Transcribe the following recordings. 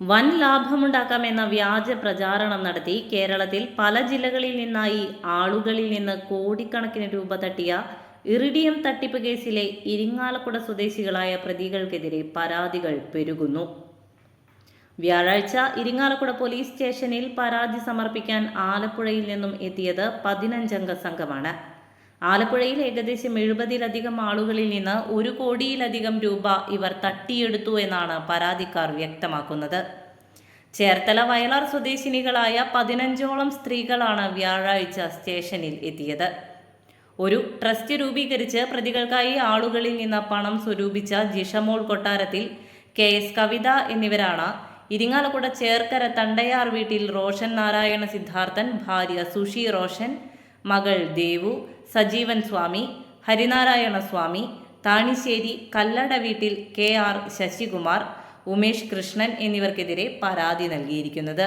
വൻ ലാഭമുണ്ടാക്കാമെന്ന വ്യാജ പ്രചാരണം നടത്തി കേരളത്തിൽ പല ജില്ലകളിൽ നിന്നായി ആളുകളിൽ നിന്ന് കോടിക്കണക്കിന് രൂപ തട്ടിയ ഇറിഡിയം തട്ടിപ്പ് കേസിലെ ഇരിങ്ങാലക്കുട സ്വദേശികളായ പ്രതികൾക്കെതിരെ പരാതികൾ പെരുകുന്നു. വ്യാഴാഴ്ച ഇരിങ്ങാലക്കുട പോലീസ് സ്റ്റേഷനിൽ പരാതി സമർപ്പിക്കാൻ ആലപ്പുഴയിൽ നിന്നും എത്തിയത് പതിനഞ്ചംഗ സംഘമാണ്. ആലപ്പുഴയിൽ ഏകദേശം എഴുപതിലധികം ആളുകളിൽ നിന്ന് ഒരു കോടിയിലധികം രൂപ ഇവർ തട്ടിയെടുത്തു എന്നാണ് പരാതിക്കാർ വ്യക്തമാക്കുന്നത്. ചേർത്തല വയലാർ സ്വദേശിനികളായ പതിനഞ്ചോളം സ്ത്രീകളാണ് വ്യാഴാഴ്ച സ്റ്റേഷനിൽ എത്തിയത്. ഒരു ട്രസ്റ്റ് രൂപീകരിച്ച് പ്രതികൾക്കായി ആളുകളിൽ നിന്ന് പണം സ്വരൂപിച്ച ജിഷമോൾ കൊട്ടാരത്തിൽ കെ എസ് കവിത എന്നിവരാണ് ഇരിങ്ങാലക്കുട ചേർക്കര തണ്ടയാർ വീട്ടിൽ റോഷൻ നാരായണ സിദ്ധാർത്ഥൻ ഭാര്യ സുഷി റോഷൻ മകൾ ദേവു സജീവൻ സ്വാമി ഹരിനാരായണ സ്വാമി താണിശ്ശേരി കല്ലട വീട്ടിൽ കെ ആർ ശശികുമാർ ഉമേഷ് കൃഷ്ണൻ എന്നിവർക്കെതിരെ പരാതി നൽകിയിരിക്കുന്നത്.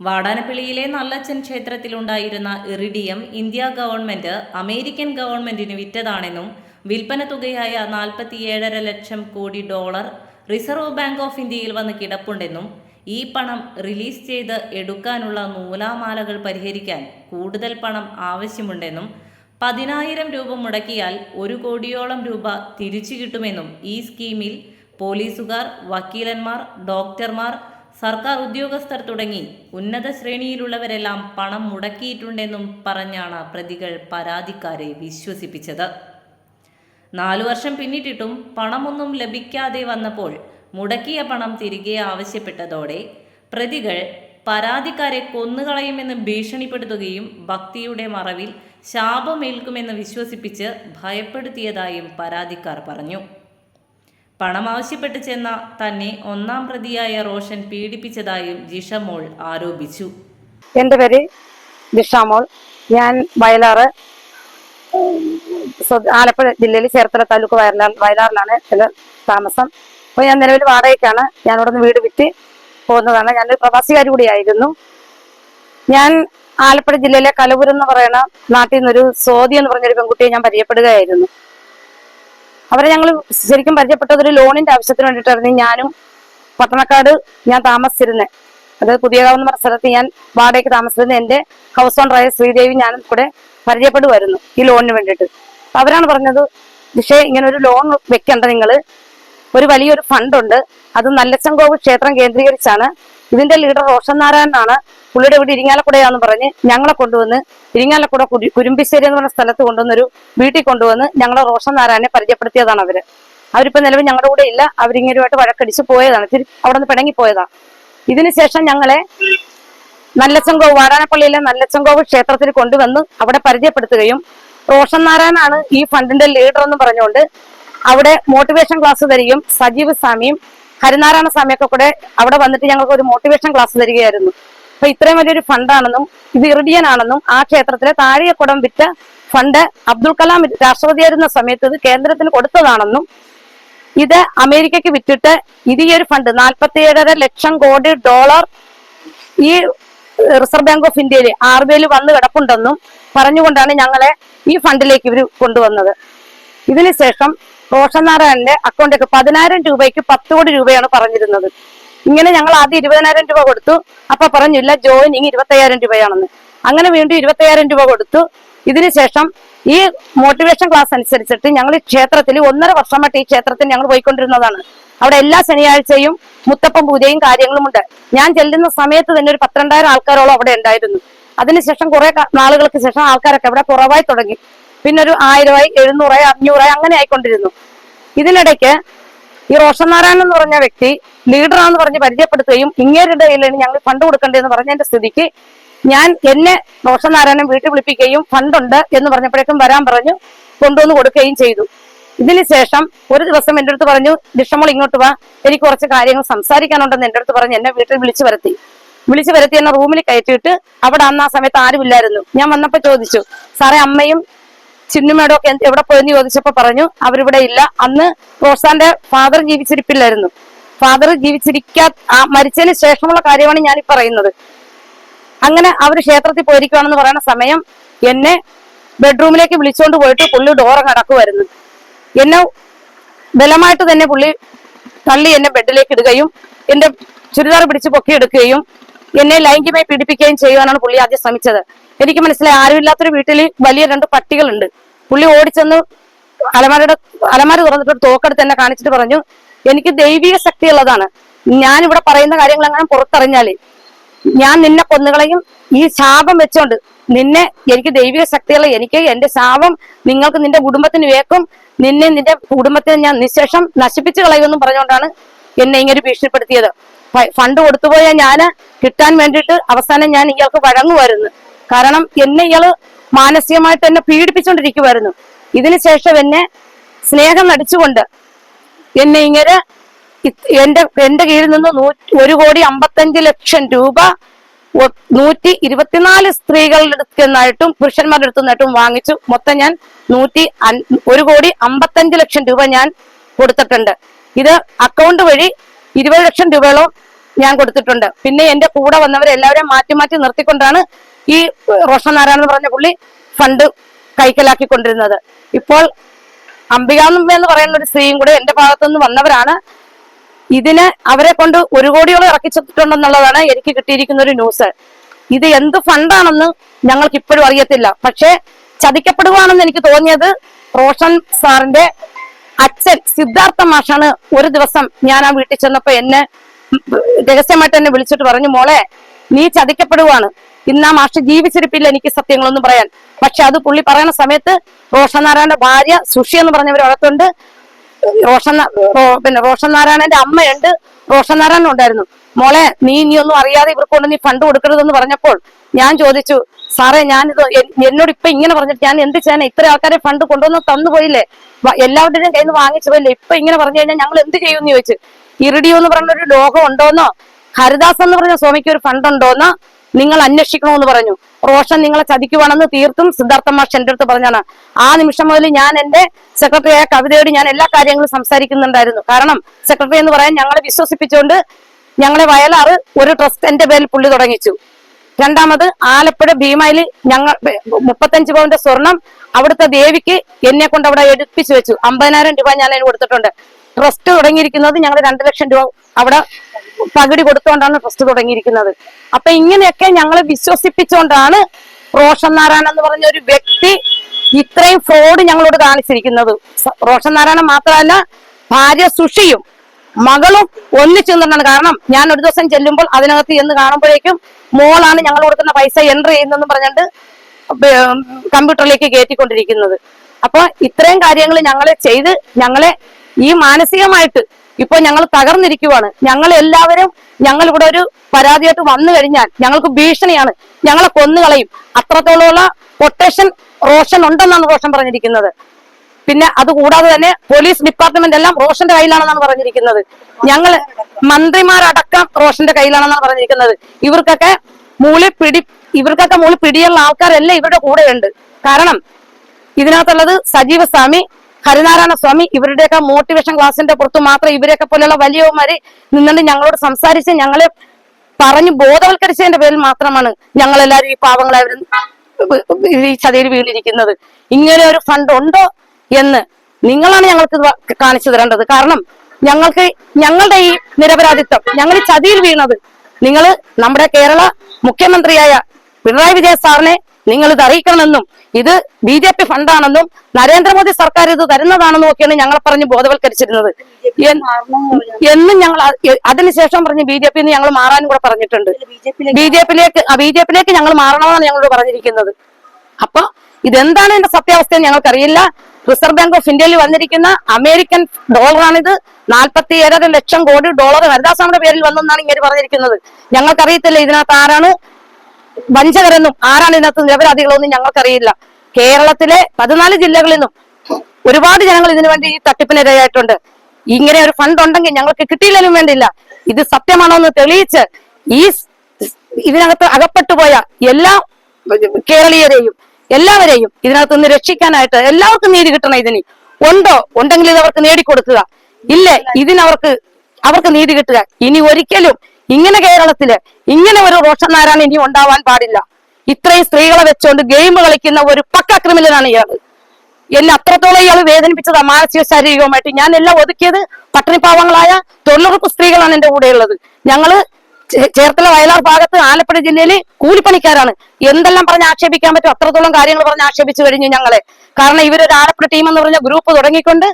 വാടാനപ്പിള്ളിയിലെ നല്ലച്ചൻ ക്ഷേത്രത്തിലുണ്ടായിരുന്ന ഇറിഡിയം ഇന്ത്യ ഗവൺമെന്റ് അമേരിക്കൻ ഗവൺമെന്റിന് വിറ്റതാണെന്നും വിൽപ്പന തുകയായ നാൽപ്പത്തിയേഴര ലക്ഷം കോടി ഡോളർ റിസർവ് ബാങ്ക് ഓഫ് ഇന്ത്യയിൽ വന്ന് കിടപ്പുണ്ടെന്നും ഈ പണം റിലീസ് ചെയ്ത് എടുക്കാനുള്ള നൂലാമാലകൾ പരിഹരിക്കാൻ കൂടുതൽ പണം ആവശ്യമുണ്ടെന്നും പതിനായിരം രൂപ മുടക്കിയാൽ ഒരു കോടിയോളം രൂപ തിരിച്ചു കിട്ടുമെന്നും ഈ സ്കീമിൽ പോലീസുകാർ വക്കീലന്മാർ ഡോക്ടർമാർ സർക്കാർ ഉദ്യോഗസ്ഥർ തുടങ്ങി ഉന്നത ശ്രേണിയിലുള്ളവരെല്ലാം പണം മുടക്കിയിട്ടുണ്ടെന്നും പറഞ്ഞാണ് പ്രതികൾ പരാതിക്കാരെ വിശ്വസിപ്പിച്ചത്. നാലു വർഷം പിന്നിട്ടിട്ടും പണമൊന്നും ലഭിക്കാതെ വന്നപ്പോൾ മുടക്കിയ പണം തിരികെ ആവശ്യപ്പെട്ടതോടെ പ്രതികൾ പരാതിക്കാരെ കൊന്നുകളയുമെന്ന് ഭീഷണിപ്പെടുത്തുകയും ഭക്തിയുടെ മറവിൽ ശാപമേൽക്കുമെന്ന് വിശ്വസിപ്പിച്ച് ഭയപ്പെടുത്തിയതായും പരാതിക്കാർ പറഞ്ഞു. പണം ആവശ്യപ്പെട്ട് ചെന്ന തന്നെ ഒന്നാം പ്രതിയായ റോഷൻ പീഡിപ്പിച്ചതായും ജിഷമോൾ ആരോപിച്ചു. എന്റെ പേര് ജിഷമോൾ ഞാൻ വയലാറ് ആലപ്പുഴ ജില്ലയിൽ ചേർത്തല താലൂക്ക് വയലാറിലാണ് താമസം. അപ്പോൾ ഞാൻ നിലവിൽ വാടകയ്ക്കാണ്. ഞാൻ അവിടെ നിന്ന് വീട് വിറ്റ് പോകുന്നതാണ്. ഞാനൊരു പ്രവാസികാരി കൂടിയായിരുന്നു. ഞാൻ ആലപ്പുഴ ജില്ലയിലെ കലവൂർ എന്ന് പറയുന്ന നാട്ടിൽ നിന്നൊരു സോദി എന്ന് പറഞ്ഞൊരു പെൺകുട്ടിയെ ഞാൻ പരിചയപ്പെടുകയായിരുന്നു. അവരെ ഞങ്ങൾ ശരിക്കും പരിചയപ്പെട്ടത് ഒരു ലോണിന്റെ ആവശ്യത്തിന് വേണ്ടിയിട്ടായിരുന്നു. ഞാനും പട്ടണക്കാട് ഞാൻ താമസിച്ചിരുന്നത് അത് പുതിയകാവ് എന്ന് പറഞ്ഞ സ്ഥലത്ത് ഞാൻ വാടകയ്ക്ക് താമസിച്ചിരുന്ന. എന്റെ ഹൗസ് ഓണറായ ശ്രീദേവി ഞാനും കൂടെ പരിചയപ്പെടുമായിരുന്നു ഈ ലോണിന് വേണ്ടിയിട്ട്. അവരാണ് പറഞ്ഞത് പക്ഷേ ഇങ്ങനെ ഒരു ലോൺ വെക്കണ്ട നിങ്ങൾ. ഒരു വലിയൊരു ഫണ്ട് ഉണ്ട്. അത് നല്ലച്ചങ്കോവ് ക്ഷേത്രം കേന്ദ്രീകരിച്ചാണ്. ഇതിന്റെ ലീഡർ റോഷൻ നാരായണനാണ് പുള്ളിയുടെ വീട് ഇരിങ്ങാലക്കുടയാന്ന് പറഞ്ഞ് ഞങ്ങളെ കൊണ്ടുവന്ന് ഇരിങ്ങാലക്കുട കുരി- കുരുമ്പിശ്ശേരി എന്ന് പറഞ്ഞ സ്ഥലത്ത് കൊണ്ടുവന്നൊരു വീട്ടിൽ കൊണ്ടുവന്ന് ഞങ്ങളെ റോഷൻ നാരായണനെ പരിചയപ്പെടുത്തിയതാണ് അവർ. അവരിപ്പോ നിലവിൽ ഞങ്ങളുടെ കൂടെ ഇല്ല. അവരിങ്ങനെയുമായിട്ട് വഴക്കടിച്ച് പോയതാണ്. അവിടെ നിന്ന് പിണങ്ങി പോയതാണ് ഇതിനുശേഷം ഞങ്ങളെ നല്ലച്ചങ്കോവ് വാടാനപ്പള്ളിയിലെ നല്ലച്ചങ്കോവ് ക്ഷേത്രത്തിൽ കൊണ്ടുവന്ന് അവിടെ പരിചയപ്പെടുത്തുകയും റോഷൻ നാരായണാണ് ഈ ഫണ്ടിന്റെ ലീഡർ എന്ന് പറഞ്ഞുകൊണ്ട് അവിടെ മോട്ടിവേഷൻ ക്ലാസ് തരികയും സജീവ് സ്വാമിയും ഹരിനാരായണ സ്വാമിയൊക്കെ കൂടെ അവിടെ വന്നിട്ട് ഞങ്ങൾക്ക് ഒരു മോട്ടിവേഷൻ ക്ലാസ് തരികയായിരുന്നു. അപ്പൊ ഇത്രയും വലിയൊരു ഫണ്ടാണെന്നും ഇത് ഇറിഡിയൻ ആണെന്നും ആ ക്ഷേത്രത്തിലെ താഴെക്കുടം വിറ്റ ഫണ്ട് അബ്ദുൾ കലാം രാഷ്ട്രപതിയായിരുന്ന സമയത്ത് ഇത് കേന്ദ്രത്തിന് കൊടുത്തതാണെന്നും ഇത് അമേരിക്കക്ക് വിറ്റിട്ട് ഇത് ഈ ഒരു ഫണ്ട് നാൽപ്പത്തിയേഴര ലക്ഷം കോടി ഡോളർ ഈ റിസർവ് ബാങ്ക് ഓഫ് ഇന്ത്യയിൽ ആർ ബി ഐയിൽ വന്ന് കിടപ്പുണ്ടെന്നും പറഞ്ഞുകൊണ്ടാണ് ഞങ്ങളെ ഈ ഫണ്ടിലേക്ക് ഇവർ കൊണ്ടുവന്നത്. ഇതിനുശേഷം റോഷൻ നാരായണന്റെ അക്കൗണ്ടിലേക്ക് പതിനായിരം രൂപയ്ക്ക് പത്ത് കോടി രൂപയാണ് പറഞ്ഞിരുന്നത്. ഇങ്ങനെ ഞങ്ങൾ ആദ്യം ഇരുപതിനായിരം രൂപ കൊടുത്തു. അപ്പൊ പറഞ്ഞില്ല ജോയിനിങ് ഇരുപത്തയ്യായിരം രൂപയാണെന്ന്. അങ്ങനെ വീണ്ടും ഇരുപത്തയ്യായിരം രൂപ കൊടുത്തു. ഇതിനുശേഷം ഈ മോട്ടിവേഷൻ ക്ലാസ് അനുസരിച്ചിട്ട് ഞങ്ങൾ ഈ ക്ഷേത്രത്തിൽ ഒന്നര വർഷമായിട്ട് ഈ ക്ഷേത്രത്തിൽ ഞങ്ങൾ പോയിക്കൊണ്ടിരുന്നതാണ്. അവിടെ എല്ലാ ശനിയാഴ്ചയും മുത്തപ്പം പൂജയും കാര്യങ്ങളും ഉണ്ട്. ഞാൻ ചെല്ലുന്ന സമയത്ത് തന്നെ ഒരു പന്ത്രണ്ടായിരം ആൾക്കാരോളം അവിടെ ഉണ്ടായിരുന്നു. അതിനുശേഷം കുറെ നാളുകൾക്ക് ശേഷം ആൾക്കാരൊക്കെ അവിടെ കുറവായി തുടങ്ങി. പിന്നെ ഒരു ആയിരമായി എഴുന്നൂറായി അഞ്ഞൂറായി അങ്ങനെ ആയിക്കൊണ്ടിരുന്നു. ഇതിനിടയ്ക്ക് ഈ റോഷൻ നാരായണൻ എന്ന് പറഞ്ഞ വ്യക്തി ലീഡറാന്ന് പറഞ്ഞ് പരിചയപ്പെടുത്തുകയും ഇങ്ങേരുടെ കയ്യിലാണ് ഞങ്ങൾ ഫണ്ട് കൊടുക്കേണ്ടതെന്ന് പറഞ്ഞതിന്റെ സ്ഥിതിക്ക് ഞാൻ എന്നെ റോഷൻ നാരായണൻ വീട്ടിൽ വിളിപ്പിക്കുകയും ഫണ്ടുണ്ട് എന്ന് പറഞ്ഞപ്പോഴേക്കും വരാൻ പറഞ്ഞു കൊണ്ടുവന്ന് കൊടുക്കുകയും ചെയ്തു. ഇതിനുശേഷം ഒരു ദിവസം എന്റെ അടുത്ത് പറഞ്ഞു ദിഷമോൾ ഇങ്ങോട്ട് വാ. എനിക്ക് കുറച്ച് കാര്യങ്ങൾ സംസാരിക്കാനുണ്ടെന്ന് എന്റെ അടുത്ത് പറഞ്ഞ് എന്നെ വീട്ടിൽ വിളിച്ചു വരുത്തി. വിളിച്ചു വരുത്തി എന്നെ റൂമിൽ കയറ്റിയിട്ട് അവിടെ അന്ന് ആ സമയത്ത് ആരുമില്ലായിരുന്നു. ഞാൻ വന്നപ്പോൾ ചോദിച്ചു സാറേ അമ്മയും ചിന്നുമേടോ എവിടെ പോയെന്ന് ചോദിച്ചപ്പോ പറഞ്ഞു അവരിവിടെ ഇല്ല. അന്ന് റോസാന്റെ ഫാദർ ജീവിച്ചിരിപ്പില്ലായിരുന്നു. ഫാദർ ജീവിച്ചിരിക്കാ മരിച്ചതിന് ശേഷമുള്ള കാര്യമാണ് ഞാൻ ഈ പറയുന്നത്. അങ്ങനെ അവർ ക്ഷേത്രത്തിൽ പോയിരിക്കുകയാണെന്ന് പറയുന്ന സമയം എന്നെ ബെഡ്റൂമിലേക്ക് വിളിച്ചുകൊണ്ട് പോയിട്ട് പുള്ളി ഡോറ കടക്കുമായിരുന്നു എന്നെ ബലമായിട്ട് തന്നെ പുള്ളി തള്ളി എന്നെ ബെഡിലേക്ക് ഇടുകയും എന്റെ ചുരിദാർ പിടിച്ച് പൊക്കിയെടുക്കുകയും എന്നെ ലൈംഗികമായി പീഡിപ്പിക്കുകയും ചെയ്യുവാനാണ് പുള്ളി ആദ്യം ശ്രമിച്ചത്. എനിക്ക് മനസ്സിലായി ആരുമില്ലാത്തൊരു വീട്ടിൽ വലിയ രണ്ട് പട്ടികളുണ്ട്. പുള്ളി ഓടിച്ചെന്ന് അലമാരയുടെ അലമാര തുറന്നിട്ട് തോക്കെടുത്ത് എന്നെ കാണിച്ചിട്ട് പറഞ്ഞു എനിക്ക് ദൈവിക ശക്തി ഉള്ളതാണ് ഞാൻ ഇവിടെ പറയുന്ന കാര്യങ്ങൾ അങ്ങനെ പുറത്തറിഞ്ഞാൽ ഞാൻ നിന്നെ കൊന്നുകളയും ഈ ശാപം വെച്ചോണ്ട് നിന്നെ എനിക്ക് ദൈവിക ശക്തിയുള്ള എനിക്ക് എന്റെ ശാപം നിങ്ങൾക്ക് നിന്റെ കുടുംബത്തിന് വേക്കും നിന്നെ നിന്റെ കുടുംബത്തിന് ഞാൻ നിശേഷം നശിപ്പിച്ചു കളയുമെന്നും പറഞ്ഞുകൊണ്ടാണ് എന്നെ ഇങ്ങനെ ഭീഷണിപ്പെടുത്തിയത്. ഫണ്ട് കൊടുത്തുപോയ ഞാൻ കിട്ടാൻ വേണ്ടിയിട്ട് അവസാനം ഞാൻ ഇയാൾക്ക് വഴങ്ങുമായിരുന്നു. കാരണം എന്നെ ഇയാൾ മാനസികമായിട്ട് എന്നെ പീഡിപ്പിച്ചുകൊണ്ടിരിക്കുമായിരുന്നു ഇതിനുശേഷം എന്നെ സ്നേഹം നടിച്ചുകൊണ്ട് എന്നെ ഇങ്ങനെ എന്റെ എന്റെ കീഴിൽ നിന്ന് ഒരു കോടി അമ്പത്തഞ്ച് ലക്ഷം രൂപ നൂറ്റി ഇരുപത്തിനാല് സ്ത്രീകളുടെ അടുത്ത് നിന്നായിട്ടും പുരുഷന്മാരുടെ അടുത്തു നിന്നായിട്ടും വാങ്ങിച്ചു. മൊത്തം ഞാൻ നൂറ്റി ഒരു കോടി അമ്പത്തഞ്ച് ലക്ഷം രൂപ ഞാൻ കൊടുത്തിട്ടുണ്ട്. ഇത് അക്കൗണ്ട് വഴി ഇരുപത് ലക്ഷം രൂപയോളം ഞാൻ കൊടുത്തിട്ടുണ്ട്. പിന്നെ എന്റെ കൂടെ വന്നവരെല്ലാവരെയും മാറ്റി മാറ്റി നിർത്തിക്കൊണ്ടാണ് ഈ റോഷൻ നാരായണൻ പറഞ്ഞ പുള്ളി ഫണ്ട് കൈക്കലാക്കിക്കൊണ്ടിരുന്നത്. ഇപ്പോൾ അംബികാമ്മ എന്ന് പറയുന്ന ഒരു സ്ത്രീയും കൂടെ എന്റെ ഭാഗത്തുനിന്ന് വന്നവരാണ്. ഇതിന് അവരെ കൊണ്ട് ഒരു കോടിയോളം ഇറക്കിച്ചിട്ടുണ്ടെന്നുള്ളതാണ് എനിക്ക് കിട്ടിയിരിക്കുന്ന ഒരു ന്യൂസ്. ഇത് എന്ത് ഫണ്ടാണെന്ന് ഞങ്ങൾക്ക് ഇപ്പോഴും അറിയത്തില്ല. പക്ഷേ ചതിക്കപ്പെടുവാണെന്ന് എനിക്ക് തോന്നിയത് റോഷൻ സാറിന്റെ അച്ഛൻ സിദ്ധാർത്ഥ മാഷാണ് ഒരു ദിവസം ഞാൻ ആ വീട്ടിൽ ചെന്നപ്പോ എന്നെ രഹസ്യമായിട്ട് എന്നെ വിളിച്ചിട്ട് പറഞ്ഞു മോളെ നീ ചതിക്കപ്പെടുവാണ്. ഇന്ന് ആ മാഷ് ജീവിച്ചിരിപ്പില്ല എനിക്ക് സത്യങ്ങളൊന്നും പറയാൻ. പക്ഷെ അത് പുള്ളി പറയുന്ന സമയത്ത് റോഷൻ നാരായണന്റെ ഭാര്യ സുഷി എന്ന് പറഞ്ഞവർ അകത്തുണ്ട് റോഷൻ പിന്നെ റോഷൻ നാരായണന്റെ അമ്മയുണ്ട്. റോഷൻ നാരായണൻ ഉണ്ടായിരുന്നു. മോളെ നീ നീ ഒന്നും അറിയാതെ ഇവർക്ക് കൊണ്ട് നീ ഫണ്ട് കൊടുക്കരുതെന്ന് പറഞ്ഞപ്പോൾ ഞാൻ ചോദിച്ചു സാറേ ഞാനിത് എന്നോട് ഇപ്പൊ ഇങ്ങനെ പറഞ്ഞിട്ട് ഞാൻ എന്ത് ചെയ്യാനാ? ഇത്ര ആൾക്കാരെ ഫണ്ട് കൊണ്ടുവന്ന് തന്നു പോയില്ലേ? എല്ലാവരുടെയും കയ്യിൽ നിന്ന് വാങ്ങിച്ചു പോയില്ലേ? ഇപ്പൊ ഇങ്ങനെ പറഞ്ഞു കഴിഞ്ഞാൽ ഞങ്ങൾ എന്ത് ചെയ്യുമെന്ന് ചോദിച്ചു. ഇറിഡിയോ എന്ന് പറഞ്ഞ ഒരു ലോകം ഉണ്ടോന്നോ? ഹരിദാസ് എന്ന് പറഞ്ഞ സ്വാമിക്ക് ഒരു ഫണ്ട് ഉണ്ടോന്നോ? നിങ്ങൾ അന്വേഷിക്കണമെന്ന് പറഞ്ഞു. റോഷൻ നിങ്ങളെ ചതിക്കുവാണെന്ന് തീർത്തും സിദ്ധാർത്ഥ മാഷ് എന്റെ അടുത്ത് പറഞ്ഞാണ്. ആ നിമിഷം മുതൽ ഞാൻ എന്റെ സെക്രട്ടറിയായ കവിതയോട് ഞാൻ എല്ലാ കാര്യങ്ങളും സംസാരിക്കുന്നുണ്ടായിരുന്നു. കാരണം സെക്രട്ടറി എന്ന് പറയാൻ ഞങ്ങളെ വിശ്വസിപ്പിച്ചുകൊണ്ട് ഞങ്ങളെ വയലാറ് ഒരു ട്രസ്റ്റ് എന്റെ പേരിൽ പുള്ളി തുടങ്ങിച്ചു. രണ്ടാമത് ആലപ്പുഴ ഭീമയിൽ ഞങ്ങൾ മുപ്പത്തഞ്ച് പവന്റെ സ്വർണം അവിടുത്തെ ദേവിക്ക് എന്നെ കൊണ്ട് അവിടെ എടുപ്പിച്ചു വെച്ചു. അമ്പതിനായിരം രൂപ ഞാൻ അതിന് കൊടുത്തിട്ടുണ്ട്. ട്രസ്റ്റ് തുടങ്ങിയിരിക്കുന്നത് ഞങ്ങൾ രണ്ട് ലക്ഷം രൂപ അവിടെ പകുതി കൊടുത്തുകൊണ്ടാണ് ട്രസ്റ്റ് തുടങ്ങിയിരിക്കുന്നത്. അപ്പൊ ഇങ്ങനെയൊക്കെ ഞങ്ങളെ വിശ്വസിപ്പിച്ചുകൊണ്ടാണ് റോഷൻ നാരായണൻ എന്ന് പറഞ്ഞ ഒരു വ്യക്തി ഇത്രയും ഫ്രോഡ് ഞങ്ങളോട് കാണിച്ചിരിക്കുന്നത്. റോഷൻ നാരായണൻ മാത്രമല്ല ഭാര്യ സുഷിയും മകളും ഒന്നിച്ചു നിന്നാണ് കാരണം ഞാൻ ഒരു ദിവസം ചെല്ലുമ്പോൾ അതിനകത്ത് എന്ന് കാണുമ്പോഴേക്കും മോളാണ് ഞങ്ങൾ കൊടുക്കുന്ന പൈസ എൻട്രി ചെയ്യുന്നതെന്ന് പറഞ്ഞിട്ട് കമ്പ്യൂട്ടറിലേക്ക് കയറ്റിക്കൊണ്ടിരിക്കുന്നത് അപ്പൊ ഇത്രയും കാര്യങ്ങൾ ഞങ്ങളെ ചെയ്ത് ഞങ്ങളെ ഈ മാനസികമായിട്ട് ഇപ്പൊ ഞങ്ങൾ തകർന്നിരിക്കുവാണ്. ഞങ്ങൾ എല്ലാവരും ഞങ്ങൾ ഇവിടെ ഒരു പരാതിയായിട്ട് വന്നു കഴിഞ്ഞാൽ ഞങ്ങൾക്ക് ഭീഷണിയാണ്. ഞങ്ങളെ കൊന്നുകളയും. അത്രത്തോളമുള്ള കൊട്ടേഷൻ റോഷൻ ഉണ്ടെന്നാണ് റോഷൻ പറഞ്ഞിരിക്കുന്നത്. പിന്നെ അത് കൂടാതെ തന്നെ പോലീസ് ഡിപ്പാർട്ട്മെന്റ് എല്ലാം റോഷന്റെ കയ്യിലാണെന്നാണ് പറഞ്ഞിരിക്കുന്നത്. ഞങ്ങൾ മന്ത്രിമാരടക്കം റോഷന്റെ കയ്യിലാണെന്നാണ് പറഞ്ഞിരിക്കുന്നത്. ഇവർക്കൊക്കെ മൂളി പിടി ഇവർക്കൊക്കെ മൂളി പിടിയുള്ള ആൾക്കാരെല്ലാം ഇവരുടെ കൂടെയുണ്ട്. കാരണം ഇതിനകത്തുള്ളത് സജീവ സ്വാമി ഹരിനാരായണ സ്വാമി ഇവരുടെയൊക്കെ മോട്ടിവേഷൻ ക്ലാസിന്റെ പുറത്ത് മാത്രം ഇവരെയൊക്കെ പോലെയുള്ള വലിയവന്മാര് നിന്നുകൊണ്ട് ഞങ്ങളോട് സംസാരിച്ച് ഞങ്ങളെ പറഞ്ഞ് ബോധവൽക്കരിച്ചതിന്റെ പേരിൽ മാത്രമാണ് ഞങ്ങളെല്ലാവരും ഈ പാവങ്ങളായവരും ഈ ചതിയിൽ വീണിരിക്കുന്നത്. ഇങ്ങനെ ഒരു ഫണ്ട് ഉണ്ടോ എന്ന് നിങ്ങളാണ് ഞങ്ങൾക്ക് കാണിച്ചു തരേണ്ടത്. കാരണം ഞങ്ങൾക്ക് ഞങ്ങളുടെ ഈ നിരപരാധിത്വം ഞങ്ങൾ ഈ ചതിയിൽ വീണത് നിങ്ങൾ നമ്മുടെ കേരള മുഖ്യമന്ത്രിയായ പിണറായി വിജയ സാറിനെ നിങ്ങൾ ഇത് അറിയിക്കണമെന്നും ഇത് ബി ജെ പി ഫണ്ടാണെന്നും നരേന്ദ്രമോദി സർക്കാർ ഇത് തരുന്നതാണെന്നും ഒക്കെയാണ് ഞങ്ങൾ പറഞ്ഞ് ബോധവൽക്കരിച്ചിരുന്നത്. എന്നും ഞങ്ങൾ അതിനുശേഷം പറഞ്ഞ് ബി ജെ പി ഞങ്ങൾ മാറാനും കൂടെ പറഞ്ഞിട്ടുണ്ട്. ബി ജെ പിയിലേക്ക് ബി ജെ പിയിലേക്ക് ഞങ്ങൾ മാറണമെന്നാണ് ഞങ്ങളോട് പറഞ്ഞിരിക്കുന്നത്. അപ്പൊ ഇതെന്താണ് എന്റെ സത്യാവസ്ഥ ഞങ്ങൾക്കറിയില്ല. റിസർവ് ബാങ്ക് ഓഫ് ഇന്ത്യയിൽ വന്നിരിക്കുന്ന അമേരിക്കൻ ഡോളറാണിത്. നാൽപ്പത്തി ഏഴര ലക്ഷം കോടി ഡോളർ ഹരിദാസാമിന്റെ പേരിൽ വന്നെന്നാണ് ഇങ്ങനെ പറഞ്ഞിരിക്കുന്നത്. ഞങ്ങൾക്കറിയത്തില്ല ഇതിനകത്ത് ആരാണ് വഞ്ചകരെന്നും ആരാണ് ഇതിനകത്ത് നിരപരാധികളെന്നും ഞങ്ങൾക്കറിയില്ല. കേരളത്തിലെ പതിനാല് ജില്ലകളിൽ നിന്നും ഒരുപാട് ജനങ്ങൾ ഇതിനു വേണ്ടി ഈ തട്ടിപ്പിനിരയായിട്ടുണ്ട്. ഇങ്ങനെ ഒരു ഫണ്ട് ഉണ്ടെങ്കിൽ ഞങ്ങൾക്ക് കിട്ടിയില്ലെങ്കിലും വേണ്ടില്ല ഇത് സത്യമാണോ എന്ന് തെളിയിച്ച് ഈ ഇതിനകത്ത് അകപ്പെട്ടു പോയ എല്ലാ കേരളീയരെയും എല്ലാവരെയും ഇതിനകത്ത് നിന്ന് രക്ഷിക്കാനായിട്ട് എല്ലാവർക്കും നീതി കിട്ടണം ഇതിന്. ഉണ്ടോ? ഉണ്ടെങ്കിൽ ഇത് അവർക്ക് നേടിക്കൊടുക്കുക. ഇല്ലേ? ഇതിനവർക്ക് അവർക്ക് നീതി കിട്ടുക. ഇനി ഒരിക്കലും ഇങ്ങനെ കേരളത്തിൽ ഇങ്ങനെ ഒരു റോഷൻ നാരായണൻ ഇനി ഉണ്ടാവാൻ പാടില്ല. ഇത്രയും സ്ത്രീകളെ വെച്ചുകൊണ്ട് ഗെയിം കളിക്കുന്ന ഒരു പക്ക ക്രിമിനലാണ് ഇയാൾ. എന്നെ അത്രത്തോളം ഇയാൾ വേദനിപ്പിച്ചതാ മാനസിക ശാരീരികവുമായിട്ട്. ഞാൻ എല്ലാം ഒതുക്കിയത് പട്ടിണിപ്പാവങ്ങളായ തൊണ്ണൂറ് സ്ത്രീകളാണ് എന്റെ കൂടെയുള്ളത് ഞങ്ങൾ ചേർത്തല വയലാർ ഭാഗത്ത് ആലപ്പുഴ ജില്ലയിൽ കൂലിപ്പണിക്കാരാണ്. എന്തെല്ലാം പറഞ്ഞ് ആക്ഷേപിക്കാൻ പറ്റും അത്രത്തോളം കാര്യങ്ങൾ പറഞ്ഞ് ആക്ഷേപിച്ചു കഴിഞ്ഞു ഞങ്ങളെ. കാരണം ഇവരൊരു ആലപ്പുഴ ടീം എന്ന് പറഞ്ഞ ഗ്രൂപ്പ് തുടങ്ങിക്കൊണ്ട്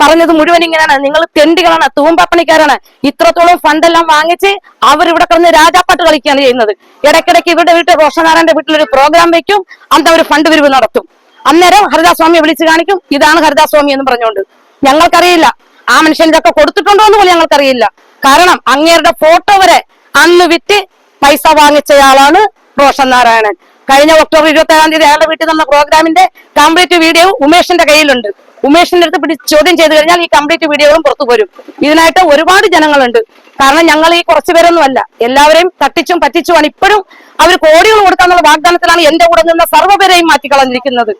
പറഞ്ഞത് മുഴുവൻ ഇങ്ങനെയാണ്. നിങ്ങൾ തെണ്ടികളാണ് തൂമ്പപ്പണിക്കാരാണ്. ഇത്രത്തോളം ഫണ്ടെല്ലാം വാങ്ങിച്ച് അവരിവിടെ കിടന്ന് രാജാപ്പാട്ട് കളിക്കുകയാണ് ചെയ്യുന്നത്. ഇടയ്ക്കിടയ്ക്ക് ഇവരുടെ വീട്ടിൽ റോഷനാരായണന്റെ വീട്ടിൽ ഒരു പ്രോഗ്രാം വെക്കും. അന്ന് അവർ ഫണ്ട് പിരിവ് നടത്തും. അന്നേരം ഹരിദാസ്വാമിയെ വിളിച്ചു കാണിക്കും ഇതാണ് ഹരിദാസ്വാമി എന്ന് പറഞ്ഞുകൊണ്ട്. ഞങ്ങൾക്കറിയില്ല. ആ മനുഷ്യൻ ഇതൊക്കെ കൊടുത്തിട്ടുണ്ടോ എന്ന് പോലും ഞങ്ങൾക്കറിയില്ല. കാരണം അങ്ങേരുടെ ഫോട്ടോ വരെ അന്ന് വിറ്റ് പൈസ വാങ്ങിച്ചയാളാണ് റോഷൻ നാരായണൻ. കഴിഞ്ഞ ഒക്ടോബർ ഇരുപത്തി ഏഴാം തീയതി അയാളുടെ വീട്ടിൽ നടന്ന പ്രോഗ്രാമിന്റെ കംപ്ലീറ്റ് വീഡിയോ ഉമേഷിന്റെ കയ്യിലുണ്ട്. ഉമേഷിന്റെ അടുത്ത് പിടി ചോദ്യം ചെയ്തു കഴിഞ്ഞാൽ ഈ കംപ്ലീറ്റ് വീഡിയോകളും പുറത്തു വരും ഇതിനായിട്ട് ഒരുപാട് ജനങ്ങളുണ്ട്. കാരണം ഞങ്ങൾ ഈ കുറച്ചു പേരൊന്നും അല്ല. എല്ലാവരെയും തട്ടിച്ചും പറ്റിച്ചുമാണ് ഇപ്പോഴും അവർ കോടികൾ കൊടുക്കാനുള്ള വാഗ്ദാനത്തിലാണ് എന്റെ കൂടെ നിന്ന സർവപേരെയും മാറ്റിക്കളഞ്ഞിരിക്കുന്നത്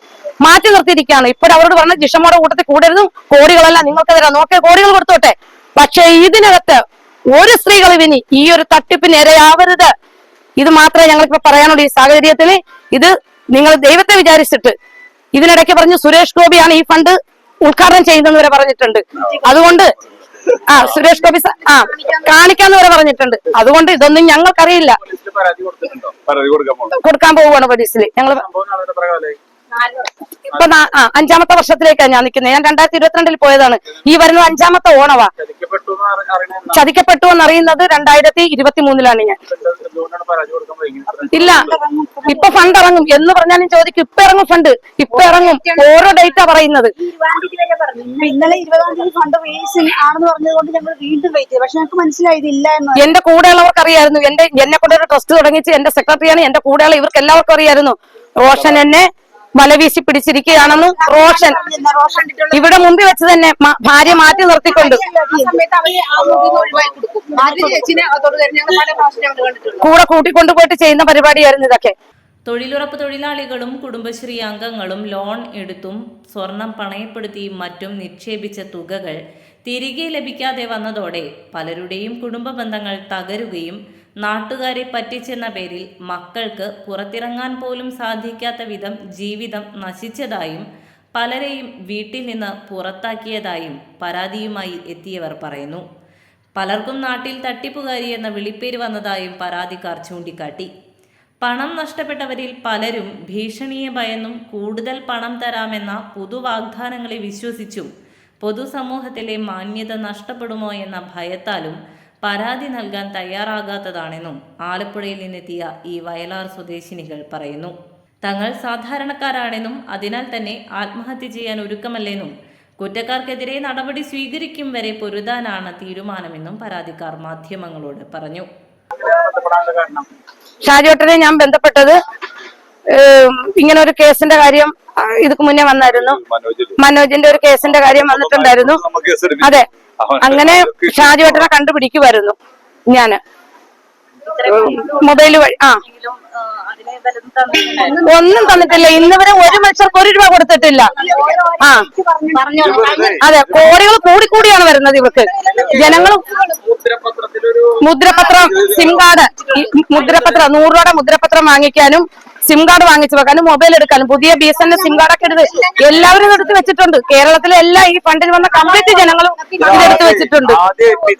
മാറ്റി നിർത്തിയിരിക്കുകയാണ്. അവരോട് പറഞ്ഞ ജിഷമോടെ കൂട്ടത്തിൽ കൂടരുതും. കോടികളല്ല നിങ്ങൾക്ക് തരാം. നോക്കേ കോടികൾ കൊടുത്തോട്ടെ. പക്ഷേ ഇതിനകത്ത് ഒരു സ്ത്രീകളും ഇനി ഈ ഒരു തട്ടിപ്പിന് ഇരയാവരുത്. ഇത് മാത്രമേ ഞങ്ങൾക്ക് പറയാനുള്ളൂ ഈ സാഹചര്യത്തിൽ ഇത് നിങ്ങൾ ദൈവത്തെ വിചാരിച്ചിട്ട് ഇതിനിടയ്ക്ക് പറഞ്ഞു സുരേഷ് ഗോപിയാണ് ഈ ഫണ്ട് ഉദ്ഘാടനം ചെയ്യുന്നതെന്ന് വരെ പറഞ്ഞിട്ടുണ്ട്. അതുകൊണ്ട് ആ സുരേഷ് ഗോപി ആ കാണിക്കാന്ന് വരെ പറഞ്ഞിട്ടുണ്ട്. അതുകൊണ്ട് ഇതൊന്നും ഞങ്ങൾക്കറിയില്ല. കൊടുക്കാൻ പോവുകയാണ്? പോലീസിൽ ഞങ്ങൾ ഇപ്പൊ അഞ്ചാമത്തെ വർഷത്തിലേക്കാണ് ഞാൻ നിൽക്കുന്നത് ഞാൻ രണ്ടായിരത്തി ഇരുപത്തിരണ്ടിൽ പോയതാണ്. ഈ വരുന്നത് അഞ്ചാമത്തെ ഓണവാ. ചതിക്കപ്പെട്ടു എന്നറിയുന്നത് രണ്ടായിരത്തി ഇരുപത്തി മൂന്നിലാണ് ഞാൻ. ഇല്ല. ഇപ്പൊ ഫണ്ട് ഇറങ്ങും. എന്ന് പറഞ്ഞാലും ചോദിക്കും ഇപ്പൊ ഇറങ്ങും ഫണ്ട് ഇപ്പൊ ഇറങ്ങും. ഓരോ ഡേറ്റാ പറയുന്നത്. ഇന്നലെ ഇരുപതാം തീയതി ഫണ്ട് റേസ് ആണെന്ന് പറഞ്ഞതുകൊണ്ട് ഞങ്ങൾ വീണ്ടും വെയിറ്റ് ചെയ്തു. പക്ഷെ ഞങ്ങൾക്ക് ഇല്ല എന്ന്. എന്റെ കൂടെയുള്ളവർക്ക് അറിയായിരുന്നു. എന്റെ എന്നെ കൊണ്ട് ഒരു ട്രസ്റ്റ് തുടങ്ങിച്ച് എന്റെ സെക്രട്ടറിയാണ് എന്റെ കൂടെയുള്ള ഇവർക്ക് എല്ലാവർക്കും അറിയായിരുന്നു. ഓഷൻ എന്നെ വലവീശി പിടിച്ചിരിക്കുകയാണെന്ന് റോഷൻ. ഇവിടെ മുമ്പിൽ വെച്ച് തന്നെ ഭാര്യ മാറ്റി നിർത്തിക്കൊണ്ട്. കൂടെ സമയത്ത് പോയിട്ട് ചെയ്യുന്ന പരിപാടിയായിരുന്നു ഇതൊക്കെ. തൊഴിലുറപ്പ് തൊഴിലാളികളും കുടുംബശ്രീ അംഗങ്ങളും ലോൺ എടുത്തും സ്വർണം പണയപ്പെടുത്തിയും മറ്റും നിക്ഷേപിച്ച തുകകൾ തിരികെ ലഭിക്കാതെ വന്നതോടെ പലരുടെയും കുടുംബ ബന്ധങ്ങൾ തകരുകയും നാട്ടുകാരെ പറ്റിച്ചെന്ന പേരിൽ മക്കൾക്ക് പുറത്തിറങ്ങാൻ പോലും സാധിക്കാത്ത വിധം ജീവിതം നശിച്ചതായും പലരെയും വീട്ടിൽ നിന്ന് പുറത്താക്കിയതായും പരാതിയുമായി എത്തിയവർ പറയുന്നു. പലർക്കും നാട്ടിൽ തട്ടിപ്പുകാരി എന്ന വിളിപ്പേര് വന്നതായും പരാതിക്കാർ ചൂണ്ടിക്കാട്ടി. പണം നഷ്ടപ്പെട്ടവരിൽ പലരും ഭീഷണിയെ ഭയന്നും കൂടുതൽ പണം തരാമെന്ന പുതുവാഗ്ദാനങ്ങളെ വിശ്വസിച്ചും പൊതുസമൂഹത്തിലെ മാന്യത നഷ്ടപ്പെടുമോ എന്ന ഭയത്താലും പരാതി നൽകാൻ തയ്യാറാകാത്തതാണെന്നും ആലപ്പുഴയിൽ നിന്നെത്തിയ ഈ വയലാർ സ്വദേശിനികൾ പറയുന്നു. തങ്ങൾ സാധാരണക്കാരാണെന്നും അതിനാൽ തന്നെ ആത്മഹത്യ ചെയ്യാൻ ഒരുക്കമല്ലെന്നും കുറ്റക്കാർക്കെതിരെ നടപടി സ്വീകരിക്കും വരെ പൊരുതാനാണ് തീരുമാനമെന്നും പരാതിക്കാർ മാധ്യമങ്ങളോട് പറഞ്ഞു. ഷാജോട്ടനെ ഞാൻ ബന്ധപ്പെട്ടത് ഇങ്ങനെ ഒരു കേസിന്റെ കാര്യം ഇതിക്ക് മുന്നേ വന്നായിരുന്നു. മനോജിന്റെ ഒരു കേസിന്റെ കാര്യം വന്നിട്ടുണ്ടായിരുന്നു. അതെ. അങ്ങനെ ഷാജുവേട്ടനെ കണ്ടുപിടിക്കുമായിരുന്നു ഞാൻ. മൊബൈൽ വഴി ആ. ഒന്നും തന്നിട്ടില്ല. ഇന്ന് വരെ ഒരു മനുഷ്യർക്ക് ഒരു രൂപ കൊടുത്തിട്ടില്ല. ആ. അതെ. കോടികൾ കൂടിക്കൂടിയാണ് വരുന്നത് ഇവർക്ക്. ജനങ്ങൾ മുദ്രപത്രം സിം കാർഡ് മുദ്രപത്രം നൂറ് രൂപയുടെ മുദ്രപത്രം വാങ്ങിക്കാനും സിം കാർഡ് വാങ്ങിച്ചു വെക്കാനും മൊബൈൽ എടുക്കാനും പുതിയ ബി എസ് എൻ സിം കാർഡൊക്കെ എടുത്ത് എല്ലാവരും എടുത്ത് വെച്ചിട്ടുണ്ട്. കേരളത്തിലെ എല്ലാ ഈ ഫണ്ടിൽ വന്ന കംപ്ലീറ്റ് ജനങ്ങളും ഇതെടുത്ത് വെച്ചിട്ടുണ്ട്. ഒരു